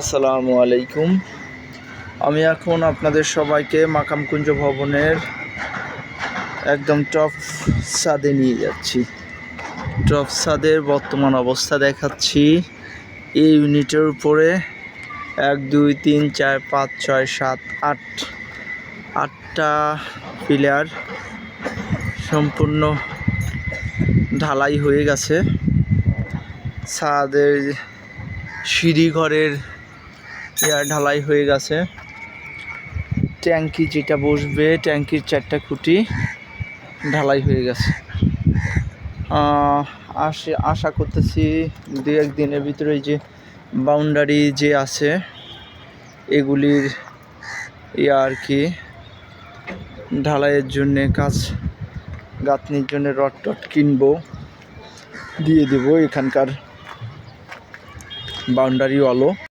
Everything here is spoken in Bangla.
আসসালামু আলাইকুম। আমি এখন আপনাদের সবাইকে মাকামকুঞ্জ ভবনের একদম টপ ছাদে নিয়ে যাচ্ছি। টপ ছাদের বর্তমান অবস্থা দেখাচ্ছি। এই ইউনিটের উপরে এক, দুই, তিন, চার, পাঁচ, ছয়, সাত, আট, আটটা পিলার সম্পূর্ণ ঢালাই হয়ে গেছে। ছাদের সিঁড়ি ঘরের এয়ার ঢালাই হয়ে গেছে। ট্যাঙ্কি যেটা বসবে, ট্যাঙ্কির চারটা খুঁটি ঢালাই হয়ে গেছে। আশে আশা করতেছি দু এক দিনের ভিতরে যে বাউন্ডারি যে আছে, এগুলির ইয়ে আর কি ঢালাইয়ের জন্যে কাজ, গাঁথনির জন্য রড টড কিনবো, দিয়ে দেবো এখানকার বাউন্ডারি ওয়ালও।